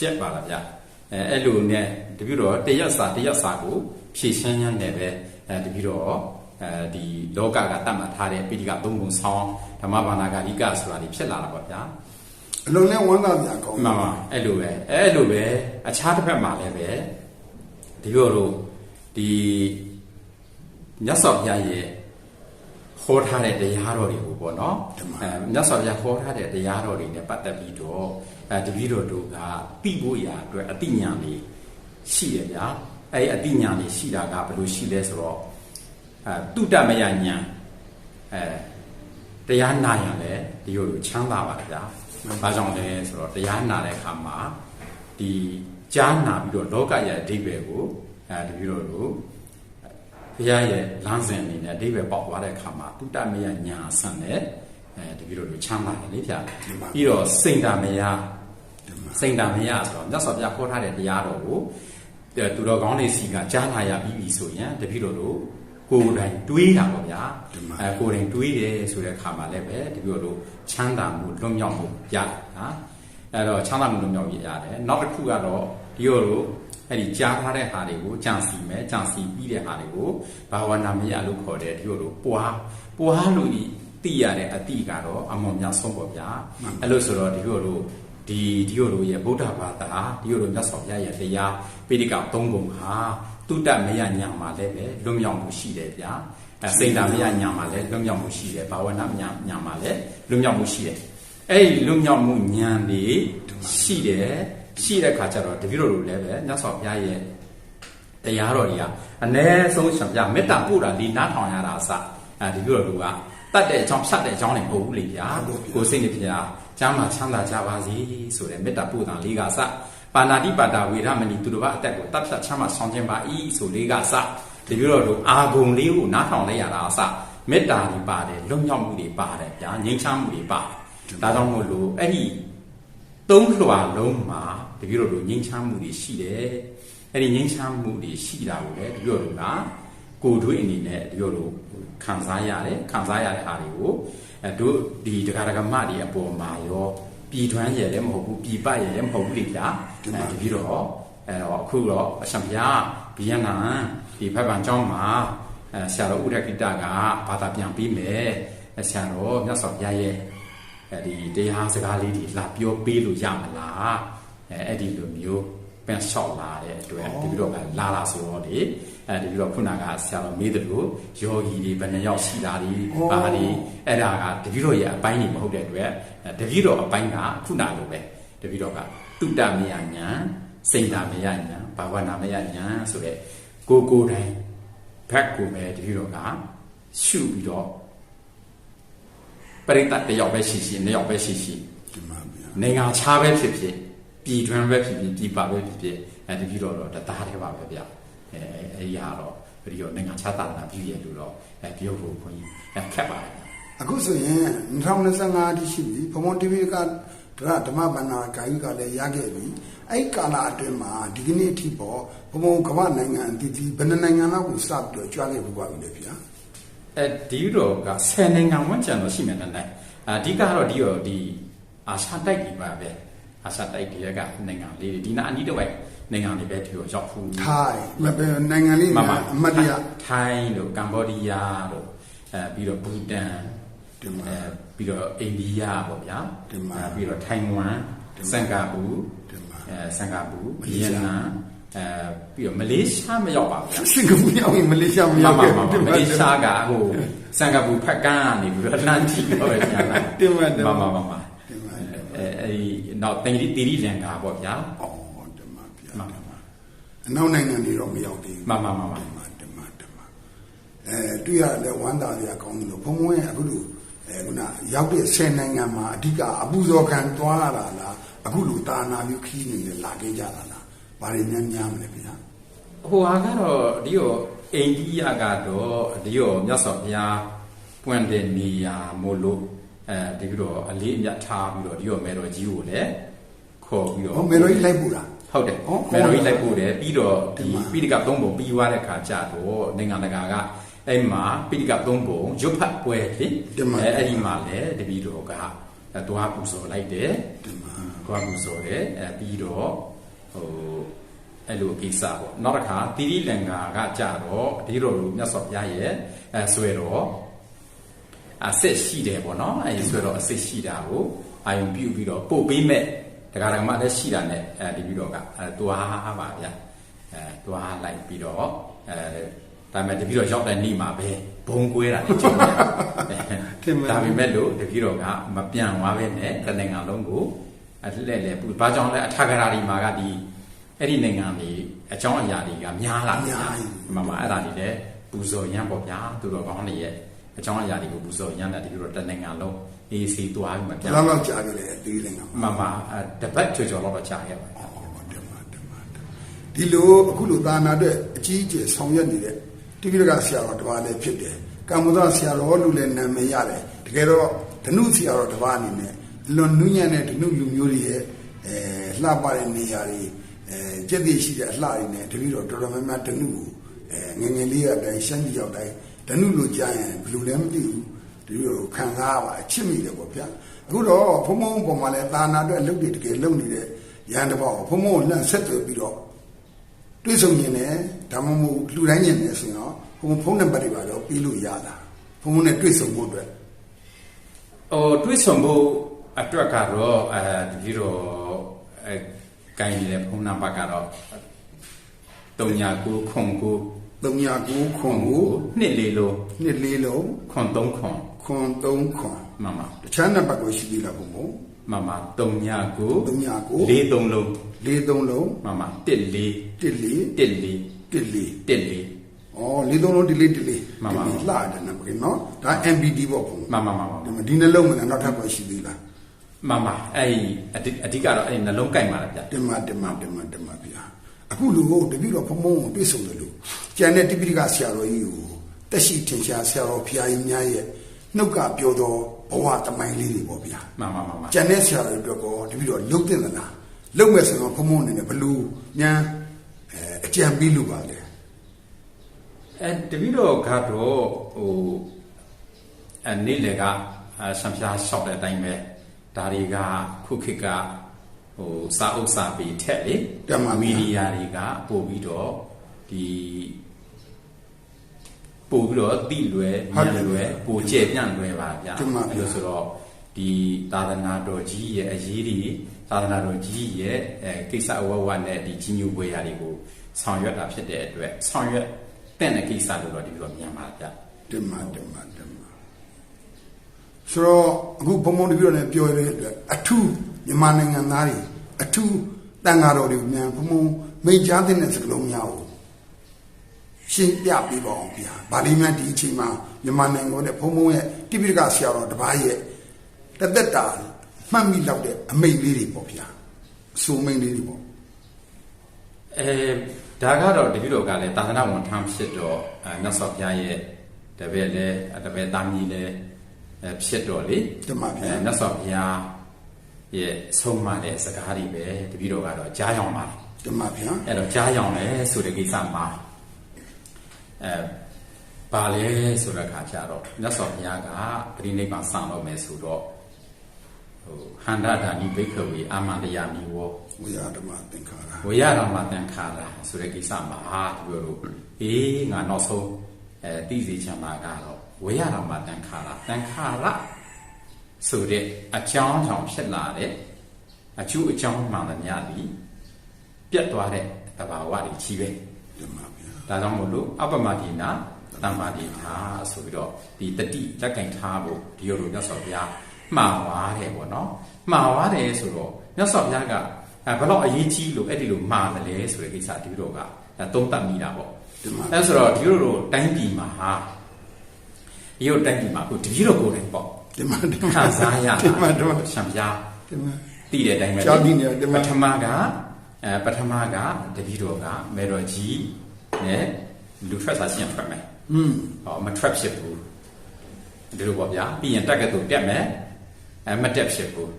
ကြက်ပါလားဗျအဲအဲ့လိုနဲ့တပြည့်တော့တရက်စာတရက်စာကိုဖြည့်ရှင်းရမ်းတယ်ပဲအဲတပြည့်တော့အဲဒီလောကကတတ်မှတ်ထားတဲ့ပိဋကသုံးပုံဆောင်ဓမ္မဘာနာဂာရိကဆိုတာဒီဖြစ်လာတာပေါ့ဗျာအလုံးနဲ့ဝမ်းသာစရာကောင်းမှန်ပါအဲ့လိုပဲအဲ့လိုပဲအခြားတစ်ဖက်မှာလည်းပဲဒီလိုလိုဒီမြတ်စွာဘုရားရဲ့ ဟောထားတဲ့တရားတော်တွေကိုပေါ့နော်အဲမြတ်စွာဘုရားဟောထားတဲ့တရားတော်တွေနဲ့ပတ်သက်ပြီးတော့အဲတပည့်တော်တို့ကသိဖို့ရာအတွက်အတိညာလေးရှိရဗျာအဲ့ဒီအတိညာလေးရှိတာကဘယ်လိုရှိလဲဆိုတော့အဲတုတ္တမယညာအဲတရားနာရင်လည်းဒီလိုလိုချမ်းသာပါဗျာ။ဘာကြောင့်လဲဆိုတော့တရားနာတဲ့အခါမှာဒီကြားနာပြီးတော့လောကရဲ့အဓိပ္ပာယ်ကိုအဲဒီပြီးတော့လို့ဘု ရားရဲ့လမ်းစဉ်အနေနဲ့အဓိပ္ပာယ်ပေါက်သွားတဲ့အခါမှာတုတ္တမယညာဆန်တဲ့အဲဒီပြီးတော့လို့ချမ်းသာတယ်လေဗျာ။ပြီးတော့စိတ်တမယစိတ်တမယဆိုတော့မြတ်စွာဘုရားခေါ်ထားတဲ့တရားတော်ကိုသူတော်ကောင်းတွေစီကကြားနာရပြီးပြီဆိုရင်တပည့်တော်တို့ကိုယ်တိုင်တွေးတာပေါ့ဗျာအဲကိုယ်တိုင်တွေးတယ်ဆိုတဲ့အခါမှာလည်းပဲတပည့်တော်တို့ချမ်းသာမှုလွတ်မြောက်မှုရတယ်နော်အဲ့တော့ချမ်းသာမှုလွတ်မြောက်ရရတယ်နောက်တစ်ခုကတော့ ဒီလိုလိုအဲ့ဒီကြားထားတဲ့ဟာတွေကိုကြံစီမယ်ကြံစီပြီးတဲ့ဟာတွေကိုဘာဝနာမယလို့ခေါ်တယ်ဒီလိုလိုပွားပွားလို့သိရတဲ့အတိကတော့အမောင်များဆုံးပေါ့ဗျာအဲ့လို့ဆိုတော့ဒီလိုလိုဒီဒီလိုလိုရဲ့ဗုဒ္ဓဘာသာဒီလိုလိုမြတ်စွာဘုရားရဲ့တရားပိဋကသုံးပုံဟာတုတ္တမယညာမှာလည်းပဲလွတ်မြောက်မှုရှိတယ်ဗျာအဲစိတ်ဓာမယညာမှာလည်းလွတ်မြောက်မှုရှိတယ်ဘာဝနာမယညာမှာလည်းလွတ်မြောက်မှုရှိတယ်အဲ့ဒီလွတ်မြောက်မှုဉာဏ်တွေရှိတယ် ရှိတဲ့ခါကျတော့တပည့်တော်တို့လည်းပဲမြတ်စွာဘုရားရဲ့တရားတော်တွေကအ ਨੇ ဆုံးရှင်ပြမေတ္တာပို့တာဒီနားထောင်ရတာအစအဲဒီလိုတို့ကတတ်တဲ့အကြောင်းဖြတ်တဲ့အကြောင်းတွေမဟုတ်ဘူးလေဗျာကိုယ်စိတ်နဲ့ပြာကျမ်းမှာချမ်းသာကြပါစေဆိုတဲ့မေတ္တာပို့တာလေးကအစပါဏာတိပါတာဝေရမဏီသူတော်ဘာအတက်ကိုတတ်ဖြတ်ချမ်းသာဆောင်ခြင်းပါဤဆိုလေးကအစဒီလိုတို့အာဂုံလေးကိုနားထောင်လိုက်ရတာအစမေတ္တာတွေပါတယ်လွတ်မြောက်မှုတွေပါတယ်ဗျာငြိမ်းချမ်းမှုတွေပါတယ်ဒါကြောင့်မို့လို့အဲ့ဒီ သုံးလွှာလုံးမှာတပည့်တော်တို့ငြိမ်းချမ်းမှုတွေရှိတယ်အဲ့ဒီငြိမ်းချမ်းမှုတွေရှိတာကိုလည်းတပည့်တော်တို့ကကိုယ်တို့အနေနဲ့တပည့်တော်တို့ခံစားရတယ်ခံစားရတဲ့အားတွေကိုအဲတို့ဒီတရားဓမ္မတွေအပေါ်မှာရောပြည်ထွန်းရလည်းမဟုတ်ဘူးပြည်ပရလည်းမဟုတ်ဘူးလေဗျာအဲတပည့်တော်အဲတော့အခုတော့အရှင်ဘုရားဗီယက်နမ်ဒီဖက်ပံကျောင်းမှာအဲဆရာတော်ဥဒကိတကဘာသာပြန်ပြီးမယ်ဆရာတော်မြတ်စွာဘုရားရဲ့ အဲဒီတရားစကားလေးတွေလာပြောပေးလို့ရမလားအဲအဲ့ဒီလိုမျိုးပန်လျှောက်လာတဲ့အတွက်ဒီပြီးတော့လာလာဆိုတော့လေအဲဒီပြီးတော့ခုနကဆရာတော်မေးတယ်လို့ယောဂီတွေဘယ်နှယောက်ရှိတာဒီပါဒီအဲ့ဒါကတပြီးတော့ရဲ့အပိုင်းတွေမဟုတ်တဲ့အတွက်တပြီးတော့အပိုင်းကခုနလိုပဲတပြီးတော့ကတုတ္တမယညာစိတ်ဓာမယညာဘာဝနာမယညာဆိုတဲ့ကိုကိုတိုင်းဘက်ကိုပဲတပြီးတော့ကရှုပြီးတော့ ပရိသတ်တယောက်ပဲရှိရှိနှစ်ယောက်ပဲရှိရှိဒီမှာဗျာနိုင်ငံခြားပဲဖြစ်ဖြစ်ပြည်တွင်းပဲဖြစ်ဖြစ်ပြည်ပပဲဖြစ်ဖြစ်အဲဒီပြီးတော့တော့တသားတည်းပါပဲဗျအဲအဲဒီဟာတော့ပြီးတော့နိုင်ငံခြားတာနာပြည်ရလို့တော့အဲပြောဖို့ခွင့်အဲခက်ပါတယ်အခုဆိုရင်2025တိရှိပြီဘုံဘုံ TV ကဒရဓမ္မဗန္နာဂာယုကလည်းရခဲ့ပြီအဲ့ကာလအတွင်းမှာဒီကနေ့အထိပေါ့ဘုံဘုံကမ္ဘာနိုင်ငံအသီးသီးဘယ်နှနိုင်ငံလောက်ကိုစပြီးတော့ကြွားခဲ့ပြီးပါပြီလေဗျာ အဲဒီတော့က10နိုင်ငံဝန်းကျင်တော့ရှိမယ်နဲ့နိုင်အဓိကတော့ဒီရောဒီအာရှတိုက်ကြီးပါပဲအာရှတိုက်ကြီးကနိုင်ငံလေးတွေဒီနာအနီးတစ်ဝိုက်နိုင်ငံတွေပဲဒီရောရောက်ဖူးထိုင်းမဘယ်နိုင်ငံလေးမမှာမအမတ်တရထိုင်းတို့ကမ္ဘောဒီးယားတို့အဲပြီးတော့ဘူတန်ဒီမှာအဲပြီးတော့အိန္ဒိယပေါ့ဗျာဒီမှာအဲပြီးတော့ထိုင်ဝမ်ဒီမှာစင်ကာပူဒီမှာအဲစင်ကာပူမဗီလေးယက်ရှားနမ် အဲပြီးတော့မလေးရှားမရောက်ပါဘူးဗျာစင်ကာပူရောက်ရင်မလေးရှားမမရောက်မခဲ့မဘူးမလေးရှားကဟိုစင်ကာပူဖက်ကန်းကနေပြီးတော့အတ္တလန်တိတော့ပဲညာလာတင်ပါတင်မပါမမမတင်ပါအဲအဲဒီနောက်တင်ရီတီရီလန်ကာပေါ့ဗျာအော်ဒီမှာဗျာမမမအနောက်နိုင်ငံတွေတော့မရောက်သေးဘူးမမမမဒီမှာဒီမှာဒီမှာအဲတွေ့ရတယ်ဝမ်းသာစရာကောင်းတယ်လို့ဘုံဘုံရဲ့အခုလိုအဲခုနရောက်တဲ့10နိုင်ငံမှာအဓိကအပူဇော်ခံသွားရတာလားအခုလိုတာနာမျိုးခီးနေတယ်လာခဲ့ကြတာလား ဘာတွေများများမလဲဗျာဟိုဟာကတော့ဒီရောအိန္ဒိယကတော့ဒီရောမြတ်စွာဘုရားပွင့်တဲ့နေရာမို့လို့အဲဒီပြီးတော့အလေးအမြတ်ထားပြီးတော့ဒီရောမေတော်ကြီးကိုလည်းခေါ်ပြီးတော့ဟောမေရိုကြီးလိုက်ပူတာဟုတ်တယ်ဟောမေတော်ကြီးလိုက်ပို့တယ်ပြီးတော့ဒီဒီမှာပိဋကသုံးပုံပြီးသွားတဲ့ခါကျတော့နိုင်ငံတကာကအဲ့မှာပိဋကသုံးပုံရွတ်ဖတ်ပွဲလေဒီမှာအဲအဲ့ဒီမှာလည်းတပည့်တော်ကတွားပူဇော်လိုက်တယ်ဒီမှာဟသွားမှုဆိုတယ်အဲပြီးတော့ ဟိုအဲ့လိုကိစ္စပေါ့နောက်တစ်ခါတိရိလင်္ကာကကြတော့အဒီတော်လူမြတ်စွာဘုရားရဲ့အဲဆွဲတော့အစစ်ရှိတယ်ပေါ့နော်အဲဒီဆွဲတော့အစစ်ရှိတာကိုအာယုံပြုပြီးတော့ပို့ပေးမဲ့တရားဓမ္မလည်းရှိတာနဲ့အဲဒီပြီးတော့ကအဲတွားပါဗျာအဲတွားလိုက်ပြီးတော့အဲဒါပေမဲ့တပြီးတော့ရောက်တဲ့နေ့မှာပဲဘုံကွဲတာနဲ့ကျုံတယ်တင်ပါဒါပေမဲ့လို့တပြီးတော့ကမပြန်သွားပဲနဲ့တနိုင်ငံလုံးကို အလှည့်လဲပူဘာကြောင့်လဲအထာဂရာဒီမှာကဒီအဲ့ဒီနိုင်ငံတွေအကြောင်းအရာတွေကများလာတယ်များကြီးမမအဲ့ဒါတွေလည်းပူဇော်ရမ်းပေါ့ဗျာသူတော်ကောင်းတွေရဲ့အကြောင်းအရာတွေကိုပူဇော်ရမ်းတယ်တပြီးတော့တနိုင်ငံလုံးအေးစီသွားပြီးမပြန်လောက်လောက်ကြာကြတယ်ဒီလင်ကမမအဲ့တပတ်ချောချောတော့ကြာခဲ့ပါဗျာဒီလိုအခုလိုသာနာအတွက်အကြီးအကျယ်ဆောင်ရွက်နေတဲ့တိပိဋကဆရာတော်တစ်ပါးလည်းဖြစ်တယ်ကမ္မဇဆရာတော်လူလည်းနာမည်ရတယ်တကယ်တော့ဓနုဆရာတော်တစ်ပါးအနေနဲ့ လွန်နုညံ့တဲ့ဓနုလူမျိုးတွေရဲ့အဲလှပတဲ့နေရာတွေအဲကြက်တည်ရှိတဲ့အလှတွေနဲ့တပိတော့တော်တော်များများဓနုကိုအဲငယ်ငယ်လေးကအတိုင်းရှမ်းပြည်ရောက်တိုင်းဓနုလိုကြားရင်ဘယ်လိုလဲမသိဘူးဒီလိုခံစားရပါအချစ်မိတယ်ပေါ့ဗျာအခုတော့ဘုံဘုံပေါ်မှာလည်းသာနာအတွက်အလုပ်တွေတကယ်လုပ်နေတဲ့ရန်တဘောဘုံဘုံကိုလန့်ဆက်သွယ်ပြီးတော့တွေးဆုံနေတယ်ဒါမှမဟုတ်လူတိုင်းနေတယ်ဆိုရင်တော့ဘုံဖုန်းနံပါတ်တွေပါတော့ပြီးလို့ရတာဘုံဖုန်းနဲ့တွေးဆုံဖို့အတွက်ဟိုတွေးဆုံဖို့ အတွက်ကတော့အဲဒီပြီးတော့အဲကိုင်းနေတဲ့ဖုန်းနံပါတ်ကတော့39ခုခု39ခွန်ခုကိုနှစ်လေးလုံးနှစ်လေးလုံးခွန်3ခွန်ခွန်3ခွန်မမတခြားနံပါတ်ကိုရှိသေးလားဘုံဘုံမမ39 39လေးသုံးလုံးလေးသုံးလုံးမမ1လေးတစ်လေး1လေးတစ်လေး1လေးဩလေးသုံးလုံးတစ်လေးတစ်လေးမှန်ပါတစ်လေးလှတယ်နံပါတ်နော်ဒါ MBD ပေါ့ဘုံမမမမဒီမှာဒီနှလုံးမနဲ့နောက်ထပ်ကိုရှိသေးလား မမအဲ့အဓိအဓိကတော့အဲ့နှလုံးကြိုက်ပါလားဗျတင်မတင်မတင်မတင်မဗျာအခုလူကိုတပည့်တော်ဘုံဘုံကိုတွေ့ဆုံတယ်လို့ကျန်တဲ့တိပိဋကဆရာတော်ကြီးကိုတက်ရှိထင်ရှားဆရာတော်ဖျားကြီးများရဲ့နှုတ်ကပြောတော်ဘဝတမိုင်းလေးတွေပေါ့ဗျာမမမမကျန်တဲ့ဆရာတော်တွေအတွက်ကောတပည့်တော်လှုပ်တင်သလားလှုပ်မဲ့ဆိုတော့ဘုံဘုံအနေနဲ့ဘလူညာအဲအကြံပေးလို့ပါလေအဲတပည့်တော်ကတော့ဟိုအဲနေ့လေကအဲဆံပြားလျှောက်တဲ့အတိုင်းပဲ ဒါတွေကခုခေတ်ကဟိုစာအုပ်စာပေထက်လေမီဒီယာတွေကပို့ပြီးတော့ဒီပို့ပြီးတော့တိလွယ်ညံလွယ်ပို့ကျဲပြန့်လွယ်ပါဗျာအဲလိုဆိုတော့ဒီသာသနာတော်ကြီးရဲ့အရေးတွေသာသနာတော်ကြီးရဲ့အဲကိစ္စအဝဝနဲ့ဒီကြီးညိုပွဲရာတွေကိုဆောင်ရွက်တာဖြစ်တဲ့အတွက်ဆောင်ရွက်တဲ့ကိစ္စလို့တော့ဒီလိုမြန်ပါဗျာတင်မတင်မတင်မ ဆိုတော့အခုဘုံဘုံတပည့်တော်နဲ့ပြောရတဲ့အတွက်အထူးမြန်မာနိုင်ငံသားတွေအထူးတန်ဃာတော်တွေမြန်ဘုံဘုံမိတ်ကြားတဲ့စကလုံးများကိုရှင်းပြပေးပါအောင်ဗျာဗာလိမတ်ဒီအချိန်မှာမြန်မာနိုင်ငံကိုတဲ့ဘုံဘုံရဲ့တိပိဋကဆရာတော်တစ်ပါးရဲ့တသက်တာမှတ်မိလောက်တဲ့အမိတ်လေးတွေပေါ့ဗျာအဆိုမိတ်လေးတွေပေါ့အဲဒါကတော့တပည့်တော်ကလည်းသာသနာဝန်ထမ်းဖြစ်တော့အဲမြတ်စွာဘုရားရဲ့တပည့်လည်းတပည့်သားမီးလည်းအဲ ဖြစ်တော့လေတမန်ဗျာအဲမြတ်စွာဘုရားရဲ့ဆုံးမတဲ့စကားတွေပဲတပည့်တော်ကတော့ကြားရောင်ပါတယ်တမန်ဗျာအဲ့တော့ကြားရောင်လဲဆိုတဲ့ကိစ္စမှာအဲပါလဲဆိုတဲ့ခါကျတော့မြတ်စွာဘုရားကပရိနိဗ္ဗာန်ဆောင်တော့မယ်ဆိုတော့ဟိုဟန္တာဒာနိဘိက္ခဝေအာမန္တယာမိဝောဝိရဓမ္မသင်္ခါရဝေရတော်မှာတန်ခါတာဆိုတဲ့ကိစ္စမှာဟာဒီလိုလိုအေးငါနောက်ဆုံး အဲသိစေချင်တာကတော့ဝေရတော်မှာတန်ခါတာတန်ခါရဆိုတဲ့အကြောင်းကြောင့်ဖြစ်လာတဲ့အကျိုးအကြောင်းမှန်သမျှသည်ပြတ်သွားတဲ့တဘာဝတွေကြီးပဲတမန်ဗျာဒါကြောင့်မို့လို့အပ္ပမတိနာတမ္မာတိထာဆိုပြီးတော့ဒီတတိလက်ကင်ထားဖို့ဒီလိုလိုမြတ်စွာဘုရားမှားသွားတယ်ပေါ့နော်မှားသွားတယ်ဆိုတော့မြတ်စွာဘုရားကအဲဘယ်တော့အရေးကြီးလို့အဲ့ဒီလိုမှားတယ်လဲဆိုတဲ့ကိစ္စဒီလိုကအဲသုံးသပ်မိတာပေါ့တမန် အဲဆိုတော့ဒီလိုလိုတိုင်းပြည်မှာဟာဒီလိုတိုင်းပြည်မှာအခုတတိလိုကိုယ်တိုင်ပေါ့တမန်တမန်ခံစားရတမန်တမန်ရှံပြားတမန်တည်တဲ့အတိုင်းပဲကြောက်ပြီးနေတယ်ဒီပမှာထမကအဲပထမကတပည့်တော်ကမေတော်ကြီးနဲ့လူထွက်စားရှင်းထွက်မယ်อืมဟောမထွက်ဖြစ်ဘူးဒီလိုပေါ့ဗျာပြီးရင်တက်ကတူတက်မယ်အဲမတက်ဖြစ်ဘူး